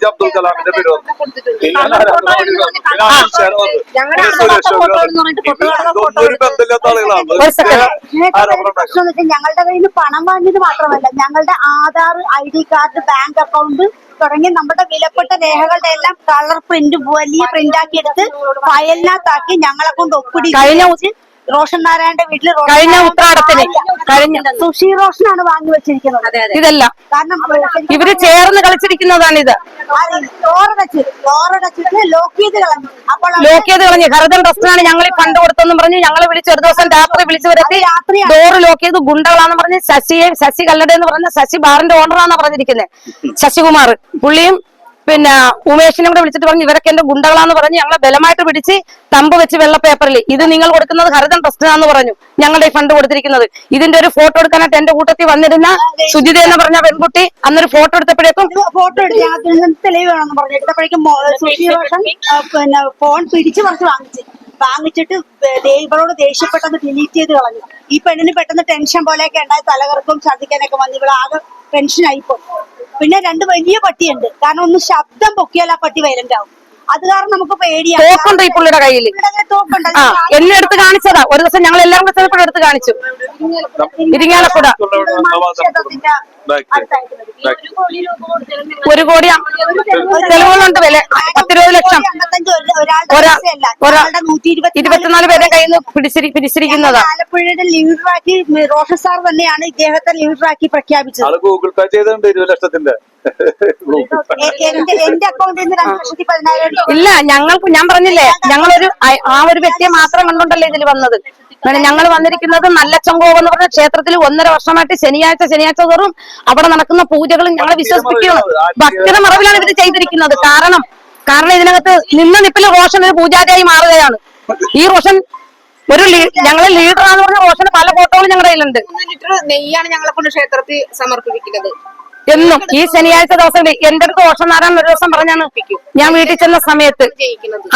ഞങ്ങളുടെ കയ്യിൽ പണം വാങ്ങിയത് മാത്രമല്ല. ഞങ്ങളുടെ Aadhaar I D card bank account തുടങ്ങി. നമ്മുടെ വിലപ്പെട്ട രേഖകളുടെ എല്ലാം കളർ പ്രിന്റ് വലിയ പ്രിന്റ് ആക്കി എടുത്ത് ഫയലിനകത്താക്കി ഞങ്ങളെ കൊണ്ട് ഒപ്പിടി കഴിഞ്ഞ റോഷൻ നാരായണന്റെ വീട്ടിൽ റോഷൻ കഴിഞ്ഞ നാരായണൻ ഉത്രാടത്തിന് കഴിഞ്ഞ സുഷി റോഷനാണ് വാങ്ങി വെച്ചിരിക്കുന്നത്. ഇതെല്ലാം. കാരണം ഇവർ ചേർന്ന് കളിച്ചിരിക്കുന്നതാണിത്. ഇത് ഡോറടച്ചിട്ട് ലോക്ക് ചെയ്ത് കളഞ്ഞു. അപ്പോൾ അവർ ലോക്ക് ചെയ്ത് കളഞ്ഞു. ഹരിതൻ ട്രസ്റ്റിനാണ് ഞങ്ങൾ ഈ ഫണ്ട് കൊടുത്തെന്നും പറഞ്ഞ്. ഞങ്ങളെ വിളിച്ച് ഒരു ദിവസം രാത്രി വിളിച്ചു വരുത്തി. ഡോറ് ലോക്ക് ചെയ്ത് ഗുണ്ടകളാന്ന് പറഞ്ഞ് ശശിയെ ശശി കല്ലട എന്ന് പറഞ്ഞ ശശി ബാറിന്റെ ഓണറാന്നാ പറഞ്ഞിരിക്കുന്നത് ശശികുമാർ പുള്ളിയും പിന്നെ ഉമേഷിനെ കൂടെ വിളിച്ചിട്ട് പറഞ്ഞു ഇവരൊക്കെ എന്റെ ഗുണ്ടകളാന്ന് പറഞ്ഞ് ഞങ്ങളെ ബലമായിട്ട് പിടിച്ച് തമ്പ് വെച്ച് വെള്ള പേപ്പറിൽ ഇത് നിങ്ങൾ കൊടുക്കുന്നത് ഹരിതൻ ട്രസ്റ്റിനാന്ന് പറഞ്ഞു ഞങ്ങളുടെ ഈ ഫണ്ട് കൊടുത്തിരിക്കുന്നത്. ഇതിന്റെ ഒരു ഫോട്ടോ എടുക്കാനായിട്ട് എന്റെ കൂട്ടത്തിൽ വന്നിരുന്ന സുജിത എന്ന് പറഞ്ഞ പെൺകുട്ടി അന്നൊരു ഫോട്ടോ എടുത്തപ്പോഴേക്കും ഫോട്ടോ പിന്നെ ഫോൺ പിടിച്ച് കുറച്ച് വാങ്ങിച്ചു. വാങ്ങിച്ചിട്ട് ദേ- ദേഷ്യപ്പെട്ടെന്ന് ഡിലീറ്റ് ചെയ്ത് കളഞ്ഞു. ഈ പെണ്ണിന് പെട്ടെന്ന് ടെൻഷൻ പോലെയൊക്കെ ഉണ്ടായി തലകറക്കും ശ്രദ്ധിക്കാനൊക്കെ വന്നു. ഇവിടെ ആകെ ടെൻഷനായിപ്പോ പിന്നെ രണ്ട് വലിയ പട്ടിയുണ്ട്. കാരണം ഒന്ന് ശബ്ദം പൊക്കിയാൽ ആ പട്ടി വൈലന്റ് ആവും. അത് കാരണം നമുക്ക് പേടിയാണ് തോക്കുണ്ട് ഈ പുള്ളിയുടെ കയ്യിൽ തോക്കുണ്ട്. ആ എന്നെ എടുത്ത് കാണിച്ചതാ. ഒരു ദിവസം ഞങ്ങൾ എല്ലാം കൂടെ ചെന്നപ്പോൾ എടുത്ത് കാണിച്ചു. ഇരിങ്ങാലക്കുട. ഒരു കോടി ചെലവുകളുണ്ട് തെളിവുകളുണ്ട് വില പത്തിരുപത് ലക്ഷം. ഇരുപത്തിനാല് പേരെ കയ്യിൽ നിന്ന് പിടിച്ചിരി പിടിച്ചിരിക്കുന്നതാ. ആലപ്പുഴയുടെ ലീഡറാക്കി റോഷൻ സാർ തന്നെയാണ് ഇദ്ദേഹത്തെ ലീഡറാക്കി പ്രഖ്യാപിച്ചത്. ഗൂഗിൾ പേ ചെയ്തിട്ടുണ്ട് ഇരുപത് ലക്ഷത്തിന്റെ. എന്റെ അക്കൗണ്ടിൽ നിന്ന് രണ്ട് ലക്ഷത്തി പതിനായിരം ഇല്ല ഞങ്ങൾക്ക് ഞാൻ പറഞ്ഞില്ലേ ഞങ്ങളൊരു ആ- ആ ഒരു വ്യക്തിയെ മാത്രം കണ്ടുണ്ടല്ലോ ഇതിൽ വന്നത്. ഞങ്ങൾ വന്നിരിക്കുന്നത് നല്ല ചങ്കോവ് എന്ന് പറഞ്ഞ ക്ഷേത്രത്തിൽ ഒന്നര വർഷമായിട്ട് ശനിയാഴ്ച ശനിയാഴ്ച തോറും അവിടെ നടക്കുന്ന പൂജകളും ഞങ്ങൾ വിശ്വസിപ്പിക്കുന്നു ഭക്തിയുടെ മറവിലാണ് ഇത് ചെയ്തിരിക്കുന്നത്. കാരണം കാരണം ഇതിനകത്ത് നിന്ന നിപ്പിൽ റോഷൻ ഒരു പൂജാരിയായി മാറുകയാണ്. ഈ റോഷൻ ഒരു ഞങ്ങളെ ലീഡറാന്ന് പറഞ്ഞ റോഷന് പല ഫോട്ടോകളും ഞങ്ങളുടെ കയ്യിലുണ്ട്. ലിറ്റർ നെയ്യാണ് ഞങ്ങളെ കൊണ്ട് ക്ഷേത്രത്തിൽ സമർപ്പിക്കുന്നത് എന്നും ഈ ശനിയാഴ്ച ദിവസം എന്റെ അടുത്ത് റോഷൻ നാരായണൻ ഒരു ദിവസം പറഞ്ഞാണ് ഞാൻ വീട്ടിൽ ചെന്ന സമയത്ത്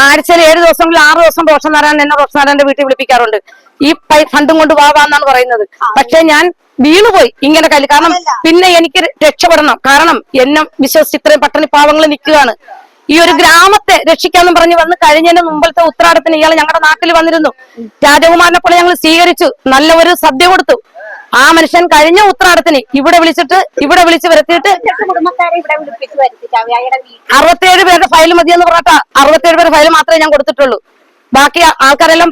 ആഴ്ചയിൽ ഏഴ് ദിവസങ്ങളിൽ ആറ് ദിവസം റോഷൻ നാരായണൻ എന്നെ റോഷൻ നാരായണന്റെ വീട്ടിൽ വിളിപ്പിക്കാറുണ്ട്. ഈ ഫണ്ടും കൊണ്ട് വാ വാ പറയുന്നത്. പക്ഷെ ഞാൻ വീണുപോയി ഇങ്ങനെ കൽ കാരണം പിന്നെ എനിക്ക് രക്ഷപ്പെടണം. കാരണം എന്നെ വിശ്വസിച്ച് ഇത്രയും പട്ടണി പാവങ്ങൾ നിൽക്കുകയാണ്. ഈ ഒരു ഗ്രാമത്തെ രക്ഷിക്കാന്ന് പറഞ്ഞ് വന്ന് കഴിഞ്ഞതിന് മുമ്പത്തെ ഉത്രാടത്തിന് ഇയാൾ ഞങ്ങളുടെ നാട്ടിൽ വന്നിരുന്നു. രാജകുമാരനെ പോലെ ഞങ്ങൾ സ്വീകരിച്ചു. നല്ല ഒരു സദ്യ കൊടുത്തു. ആ മനുഷ്യൻ കഴിഞ്ഞ ഉത്രാടത്തിന് ഇവിടെ വിളിച്ചിട്ട് ഇവിടെ വിളിച്ച് വരുത്തിയിട്ട് അറുപത്തിയേഴ് പേരുടെ ഫയൽ മതിയെന്ന് പറഞ്ഞാ അറുപത്തിയേഴ് പേരുടെ ഫയൽ മാത്രമേ ഞാൻ കൊടുത്തിട്ടുള്ളൂ. ബാക്കി ആൾക്കാരെല്ലാം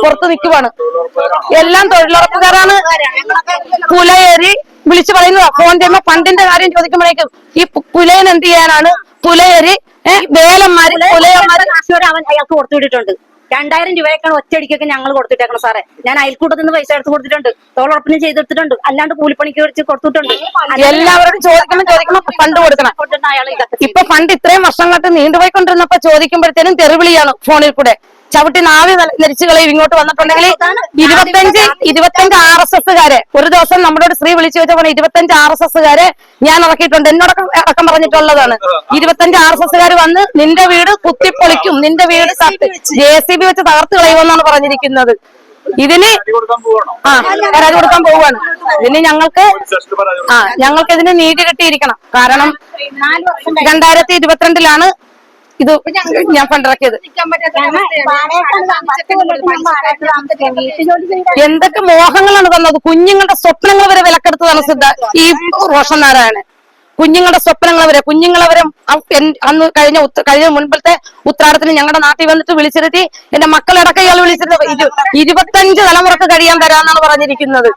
പുറത്ത് നിൽക്കുവാണ് എല്ലാം തൊഴിലുറപ്പുകാരാണ്. പുലയേറി വിളിച്ചു പറയുന്നത്. ഫോൺ ചെയ്യുമ്പോ ഫണ്ടിന്റെ കാര്യം ചോദിക്കുമ്പോഴേക്കും ഈ പുലയൻ എന്ത് ചെയ്യാനാണ്? പുലയേറി വേലന്മാര് പുലയന്മാര് അവൻ അയാൾക്ക് കൊടുത്തു വിട്ടിട്ടുണ്ട് രണ്ടായിരം രൂപയൊക്കെയാണ് ഒറ്റയടിക്കൊക്കെ ഞങ്ങൾ കൊടുത്തിട്ടേക്കണം സാറേ. ഞാൻ അയൽക്കൂട്ടത്തിൽ നിന്ന് പൈസ എടുത്ത് കൊടുത്തിട്ടുണ്ട്. തോളുറപ്പിന് ചെയ്തെടുത്തിട്ടുണ്ട്. അല്ലാണ്ട് കൂലിപ്പണിക്ക് വെച്ച് കൊടുത്തിട്ടുണ്ട്. എല്ലാവരോടും ചോദിക്കണം ചോദിക്കണം ഫണ്ട് കൊടുക്കണം. ഇപ്പൊ ഫണ്ട് ഇത്രയും വർഷങ്ങളായിട്ട് നീണ്ടുപോയിക്കൊണ്ടിരുന്നപ്പോ ചോദിക്കുമ്പോഴത്തേനും തെറിവിളിയാണ് ഫോണിൽ കൂടെ. ചവിട്ടി നാവി ധരിച്ചു കളയും ഇങ്ങോട്ട് വന്നിട്ടുണ്ടെങ്കിൽ ഇരുപത്തഞ്ച് ഇരുപത്തഞ്ച് ആർ എസ് എസ്സുകാരെ ഒരു ദിവസം നമ്മളോട് സ്ത്രീ വിളിച്ചു വെച്ചപ്പോൾ ഇരുപത്തഞ്ച് ആർ എസ് എസ്സുകാരെ ഞാൻ ഇറക്കിയിട്ടുണ്ട്. എന്നോടൊക്കെ അടക്കം പറഞ്ഞിട്ടുള്ളതാണ്. ഇരുപത്തഞ്ച് ആർ എസ് എസ്സുകാർ വന്ന് നിന്റെ വീട് കുത്തിപ്പൊളിക്കും. നിന്റെ വീട് ജെ സി ബി വെച്ച്. തകർത്ത് കളയുമെന്നാണ് പറഞ്ഞിരിക്കുന്നത്. ഇതിന് പോവാണോ? ആ പരാതി കൊടുക്കാൻ പോവുകയാണ് ഇതിന് ഞങ്ങൾക്ക് ആ ഞങ്ങൾക്ക് ഇതിന് നീതി കിട്ടിയിരിക്കണം. കാരണം രണ്ടായിരത്തി ഇരുപത്തിരണ്ടിലാണ് ഇത് ഞാൻ ഫണ്ടിറക്കിയത് എന്തൊക്കെ മോഹങ്ങളാണ് തന്നത് കുഞ്ഞുങ്ങളുടെ സ്വപ്നങ്ങൾ വരെ വിലക്കെടുത്തതാണ് സിദ്ധ ഈ റോഷൻ നാരായണൻ. കുഞ്ഞുങ്ങളുടെ സ്വപ്നങ്ങൾ വരെ കുഞ്ഞുങ്ങളെ വരെ അന്ന് കഴിഞ്ഞ ഉത്ത- കഴിഞ്ഞ മുൻപത്തെ ഉത്രാടത്തിന് ഞങ്ങളുടെ നാട്ടിൽ വന്നിട്ട് വിളിച്ചിരുത്തി. എന്റെ മക്കളടക്കം ഇയാൾ വിളിച്ചിരുന്നത് ഇരു- ഇരുപത്തഞ്ച് തലമുറയ്ക്ക് കഴിയാൻ തരാന്നാണ് പറഞ്ഞിരിക്കുന്നത്.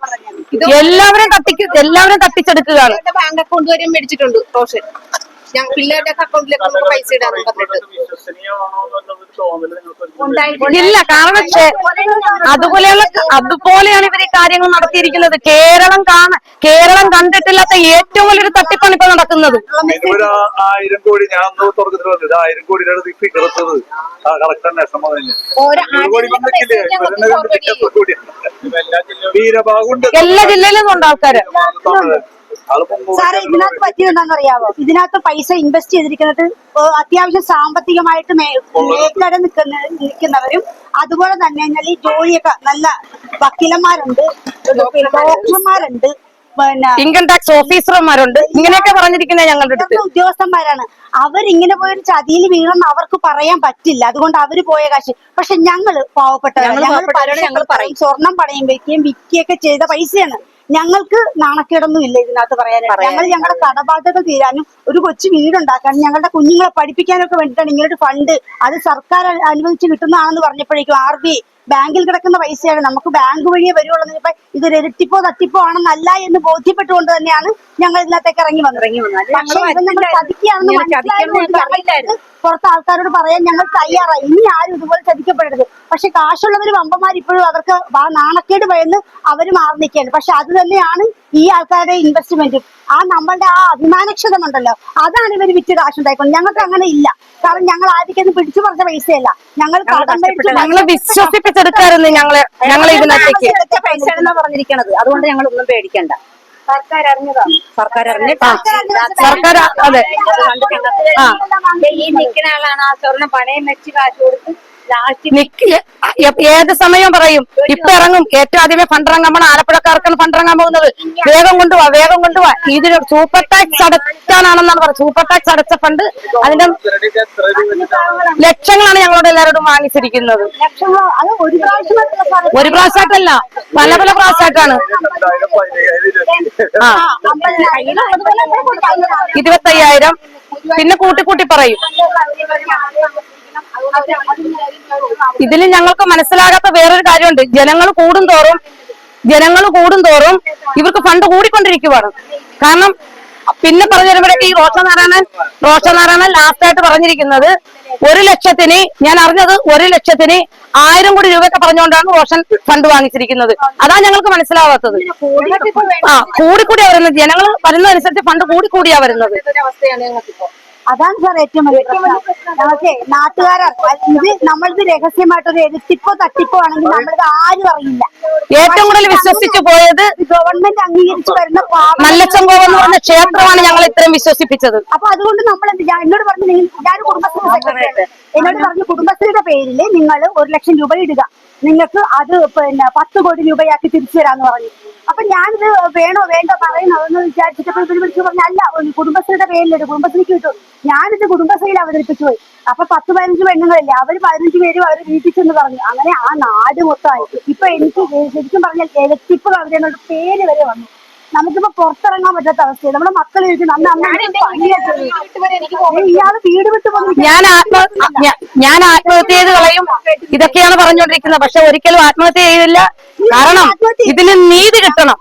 എല്ലാവരും തട്ടിക്ക് എല്ലാവരും തട്ടിച്ചെടുക്കുകയാണ് ബാങ്ക് അക്കൗണ്ട് വരെ മേടിച്ചിട്ടുണ്ട് റോഷൻ. ഞാൻ പിള്ളേരുടെ അക്കൗണ്ടിലേക്ക് നമുക്ക് പൈസ ഇടാറുണ്ട് പറഞ്ഞിട്ട്. ഇല്ല കാരണം അതുപോലെയുള്ള അതുപോലെയാണ് ഇവർ ഈ കാര്യങ്ങൾ നടത്തിയിരിക്കുന്നത്. കേരളം കാണ കേരളം കണ്ടിട്ടില്ലാത്ത ഏറ്റവും വലിയൊരു തട്ടിപ്പാണ് ഇപ്പൊ നടക്കുന്നത് ആയിരം കോടി ഞാൻ ആയിരം കോടി എല്ലാ ജില്ലയിലും ഉണ്ട് ആൾക്കാര്. സാറേ ഇതിനകത്ത് പറ്റിയത് എന്താണെന്ന് അറിയാവോ? ഇതിനകത്ത് പൈസ ഇൻവെസ്റ്റ് ചെയ്തിരിക്കുന്നത് അത്യാവശ്യം സാമ്പത്തികമായിട്ട് മേഖല നിൽക്കുന്ന നിൽക്കുന്നവരും അതുപോലെ തന്നെ ഈ ജോലിയൊക്കെ നല്ല വക്കീലന്മാരുണ്ട് ഡോക്ടർമാരുണ്ട് പിന്നെ ഇൻകം ടാക്സ് ഓഫീസർമാരുണ്ട് ഇങ്ങനെയൊക്കെ പറഞ്ഞിരിക്കുന്ന ഞങ്ങളുടെ അടുത്ത്. ഉദ്യോഗസ്ഥന്മാരാണ്. അവരിങ്ങനെ പോയൊരു ചതിയിൽ വീണെന്ന് അവർക്ക് പറയാൻ പറ്റില്ല. അതുകൊണ്ട് അവർ പോയ കാശ്. പക്ഷെ ഞങ്ങൾ പാവപ്പെട്ടവരാണ് ഞങ്ങൾ പാവപ്പെട്ടവരാണ്, ഞങ്ങൾ പറയും. സ്വർണം പണയം വെക്കുകയും വിൽക്കുകയൊക്കെ ചെയ്ത പൈസയാണ്. ഞങ്ങൾക്ക് നാണക്കേടൊന്നും ഇല്ല ഇതിനകത്ത് പറയാനായിട്ട്. ഞങ്ങൾ ഞങ്ങളുടെ കടബാധ്യത തീരാനും ഒരു കൊച്ചു വീടുണ്ടാക്കാനും ഞങ്ങളുടെ കുഞ്ഞുങ്ങളെ പഠിപ്പിക്കാനൊക്കെ വേണ്ടിയിട്ടാണ് ഇങ്ങനൊരു ഫണ്ട്. അത് സർക്കാർ അനുവദിച്ച് കിട്ടുന്നതാണെന്ന് പറഞ്ഞപ്പോഴേക്കും ആർ ബി ബാങ്കിൽ കിടക്കുന്ന പൈസയാണ്. നമുക്ക് ബാങ്ക് വഴിയേ വരുവുള്ളൂ ഇപ്പൊ ഇതൊരു ഇരട്ടിപ്പോ തട്ടിപ്പോ ആണെന്നല്ല എന്ന് ബോധ്യപ്പെട്ടുകൊണ്ട് തന്നെയാണ് ഞങ്ങൾ ഇതിനകത്തേക്ക് ഇറങ്ങി വന്നു. ഇറങ്ങി വന്നു. ഞങ്ങൾ ചതിക്കുകയാണെന്ന്. പുറത്ത് ആൾക്കാരോട് പറയാൻ ഞങ്ങൾ തയ്യാറായി. ഇനി ആരും ഇതുപോലെ ചതിക്കപ്പെടരുത്. പക്ഷെ കാശുള്ളവർ വമ്പന്മാർ ഇപ്പോഴും അവർക്ക് ആ നാണക്കേട് ഭയന്ന് അവർ മാറി നിൽക്കുകയാണ്. പക്ഷെ അത് തന്നെയാണ് ഈ ആൾക്കാരുടെ ഇൻവെസ്റ്റ്മെന്റ് ആ നമ്മളുടെ ആ അഭിമാനക്ഷതമുണ്ടല്ലോ. അതാണ് ഇവർ വിറ്റ് കാശുണ്ടായിക്കൊണ്ട് ഞങ്ങൾക്ക് അങ്ങനെ ഇല്ല. കാരണം ഞങ്ങൾ ആദ്യം പിടിച്ചു പറഞ്ഞ പൈസയല്ല. ഞങ്ങൾ ഞങ്ങൾ ഞങ്ങളെ ഞങ്ങൾ ഞങ്ങളെ. ഞങ്ങളെ ഇതിനകത്തേക്ക്. പൈസ. പറഞ്ഞിരിക്കണത്. അതുകൊണ്ട് ഞങ്ങൾ ഒന്നും പേടിക്കണ്ട. സർക്കാർ അറിഞ്ഞതാണ് സർക്കാർ അറിഞ്ഞ സർക്കാർ അതെ. ആ. ഈ നിൽക്കുന്ന ആളാണ് ആ സ്വർണം പണയം വെച്ച് കാശ് കൊടുത്ത് നിക്ക് ഏത് സമയം പറയും? ഇപ്പൊ ഇറങ്ങും. ഏറ്റവും ആദ്യമേ ഫണ്ട് ഇറങ്ങാൻ പോണ ആലപ്പുഴക്കാർക്കാണ് ഫണ്ട് ഇറങ്ങാൻ പോകുന്നത്. വേഗം കൊണ്ടുപോവാ വേഗം കൊണ്ടുപോവാ ഇതിന് സൂപ്പർ ടാക്സ് അടച്ചാണെന്നാണ് പറഞ്ഞത്. സൂപ്പർ ടാക്സ് അടച്ച ഫണ്ട് അതിന്റെ ലക്ഷങ്ങളാണ് ഞങ്ങളോട് എല്ലാവരോടും വാങ്ങിച്ചിരിക്കുന്നത്. ഒരു. പ്രാവശ്യമായിട്ടല്ല. പല പല പ്രാവശ്യമായിട്ടാണ്. ഇരുപത്തയ്യായിരം. പിന്നെ കൂട്ടി കൂട്ടി പറയും. ഇതിൽ ഞങ്ങൾക്ക് മനസ്സിലാകാത്ത വേറൊരു കാര്യമുണ്ട്. ജനങ്ങൾ കൂടും തോറും ജനങ്ങൾ കൂടും തോറും ഇവർക്ക് ഫണ്ട് കൂടിക്കൊണ്ടിരിക്കുവാണ്. കാരണം പിന്നെ പറഞ്ഞു വരുമ്പോഴേക്ക് ഈ റോഷനാരായണൻ റോഷനാരായണൻ ലാസ്റ്റ് ആയിട്ട് പറഞ്ഞിരിക്കുന്നത് ഒരു ലക്ഷത്തിന് ഞാൻ അറിഞ്ഞത് ഒരു ലക്ഷത്തിന് ആയിരം കോടി രൂപയൊക്കെ പറഞ്ഞുകൊണ്ടാണ് റോഷൻ ഫണ്ട് വാങ്ങിച്ചിരിക്കുന്നത്. അതാ ഞങ്ങൾക്ക് മനസ്സിലാവാത്തത്. ആ കൂടിക്കൂടിയാ വരുന്നത്. ജനങ്ങൾ വരുന്നതനുസരിച്ച് ഫണ്ട് കൂടിക്കൂടിയാ വരുന്നത്. അതാണ് സാർ ഏറ്റവും വലിയ പ്രശ്നം. നമുക്ക് നാട്ടുകാരാ. ഇത് നമ്മളിത് രഹസ്യമായിട്ടൊരു എഴുത്തിപ്പോ തട്ടിപ്പോ ആണെങ്കിൽ നമ്മളിത് ആരും അറിയില്ല. ഏറ്റവും കൂടുതൽ വിശ്വസിച്ചു പോയത് ഗവൺമെന്റ് അംഗീകരിച്ചു വരുന്ന പാവ- മല്ലച്ചങ്കോവ് എന്ന് പറഞ്ഞ ക്ഷേത്രമാണ് ഞങ്ങൾ ഇത്രയും വിശ്വസിപ്പിച്ചത്. അപ്പൊ അതുകൊണ്ട് നമ്മൾ എന്ത് ഞാൻ എന്നോട് പറഞ്ഞു നിങ്ങൾ ഞാൻ കുടുംബശ്രീ എന്നോട് പറഞ്ഞു കുടുംബശ്രീയുടെ പേരിൽ നിങ്ങൾ ഒരു ലക്ഷം രൂപ ഇടുക. നിങ്ങൾക്ക് അത് പിന്നെ പത്ത് കോടി രൂപയാക്കി തിരിച്ചു തരാന്ന് പറഞ്ഞു. അപ്പൊ ഞാനിത് വേണോ വേണ്ടോ പറയണോ എന്ന് വിചാരിച്ചിട്ടപ്പോൾ ഇവർ വിളിച്ചു പറഞ്ഞു അല്ല ഒരു കുടുംബശ്രീയുടെ പേരിലിട്ട് കുടുംബശ്രീക്ക് കിട്ടും. ഞാനിത് കുടുംബശ്രീയിൽ അവതരിപ്പിച്ചു പോയി. അപ്പൊ പത്ത് പതിനഞ്ച് പെണ്ണുങ്ങളില്ലേ അവർ പതിനഞ്ച് പേരും അവർ വീട്ടിച്ചെന്ന് പറഞ്ഞു. അങ്ങനെ ആ നാട് മൊത്തമായി ഇപ്പൊ എനിക്ക് ശരിക്കും പറഞ്ഞാൽ എലക്ടിപ്പ് കവിതയെന്നുള്ള പേര് വരെ വന്നു. നമുക്കിപ്പോ പുറത്തിറങ്ങാൻ പറ്റാത്ത അവസ്ഥയാണ് നമ്മുടെ മക്കൾ ചോദിക്കുന്നു അന്ന് അമ്മ വീട് വിട്ട് ഞാൻ ആത്മ ഞാൻ ആത്മഹത്യ ചെയ്ത് കളയും. ഇതൊക്കെയാണ് പറഞ്ഞുകൊണ്ടിരിക്കുന്നത്. പക്ഷെ ഒരിക്കലും ആത്മഹത്യ ചെയ്തില്ല. കാരണം ഇതിന് നീതി കിട്ടണം.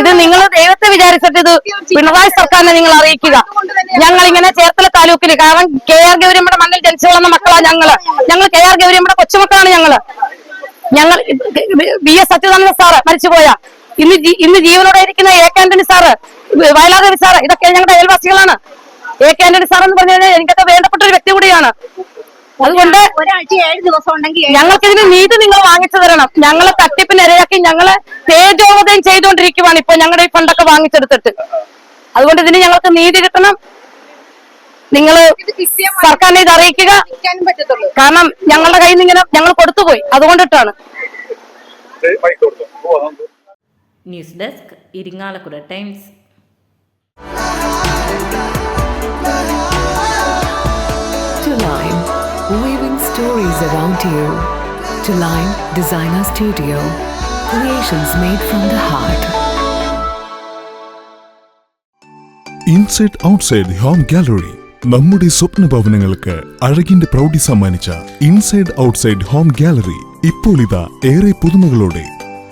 ഇത് നിങ്ങൾ ദൈവത്തെ വിചാരിച്ചിട്ട് ഇത് പിണറായി സർക്കാരിനെ നിങ്ങൾ അറിയിക്കുക. ഞങ്ങൾ ഇങ്ങനെ ചേർത്തല താലൂക്കിൽ കാരണം കെ ആർ ഗൗരിയമ്മയുടെ മണ്ണിൽ ജനിച്ചു വളർന്ന മക്കളാണ് ഞങ്ങൾ. ഞങ്ങൾ കെ ആർ ഗൗരിയമ്മയുടെ കൊച്ചുമക്കളാണ് ഞങ്ങൾ. ഞങ്ങൾ ബി എസ് സച്ചിദാനന്ദ സാറ് മരിച്ചുപോയ ഇന്ന് ഇന്ന് ജീവനോടെ ഇരിക്കുന്ന A K Antony sir Vayaladevi sir ഇതൊക്കെ ഞങ്ങളുടെ അയൽവാസികളാണ്. എ കെ ആന്റണി സാർ എന്ന് പറഞ്ഞു കഴിഞ്ഞാൽ എനിക്കൊക്കെ വേണ്ടപ്പെട്ട ഒരു വ്യക്തി കൂടിയാണ്. അതുകൊണ്ട് ഒരാഴ്ച ഏഴ് ദിവസം ഉണ്ടെങ്കിൽ ഞങ്ങൾക്ക് ഇതിന് നീതി നിങ്ങൾ വാങ്ങിച്ചു തരണം. ഞങ്ങളെ തട്ടിപ്പിന് ഇരയാക്കി ഞങ്ങളെ തേജോവധം ചെയ്തുകൊണ്ടിരിക്കുവാണ് ഇപ്പൊ ഞങ്ങളുടെ ഈ ഫണ്ടൊക്കെ വാങ്ങിച്ചെടുത്തിട്ട്. അതുകൊണ്ട് ഇതിന് ഞങ്ങൾക്ക് നീതി കിട്ടണം. നിങ്ങൾ സർക്കാരിനെ ഇത് അറിയിക്കുക. പറ്റത്തുള്ളൂ. കാരണം ഞങ്ങളുടെ കയ്യിൽ നിന്ന് ഇങ്ങനെ ഞങ്ങൾ കൊടുത്തുപോയി. അതുകൊണ്ടിട്ടാണ് പൈസ കൊടുത്തു പോവാ നമുക്ക് news desk Irinjalakuda Times. To Line, weaving stories around you. To Line Designer Studio, creations made from the heart. Inside outside home gallery നമ്മുടെ സ്വപ്ന ഭവനങ്ങൾക്ക് അഴകിന്റെ പ്രൗഢി സമ്മാനിച്ച ഇൻസൈഡ് ഔട്ട്സൈഡ് ഹോം ഗാലറി ഇപ്പോൾ ഇതാ ഏറെ പുതുമകളോടെ.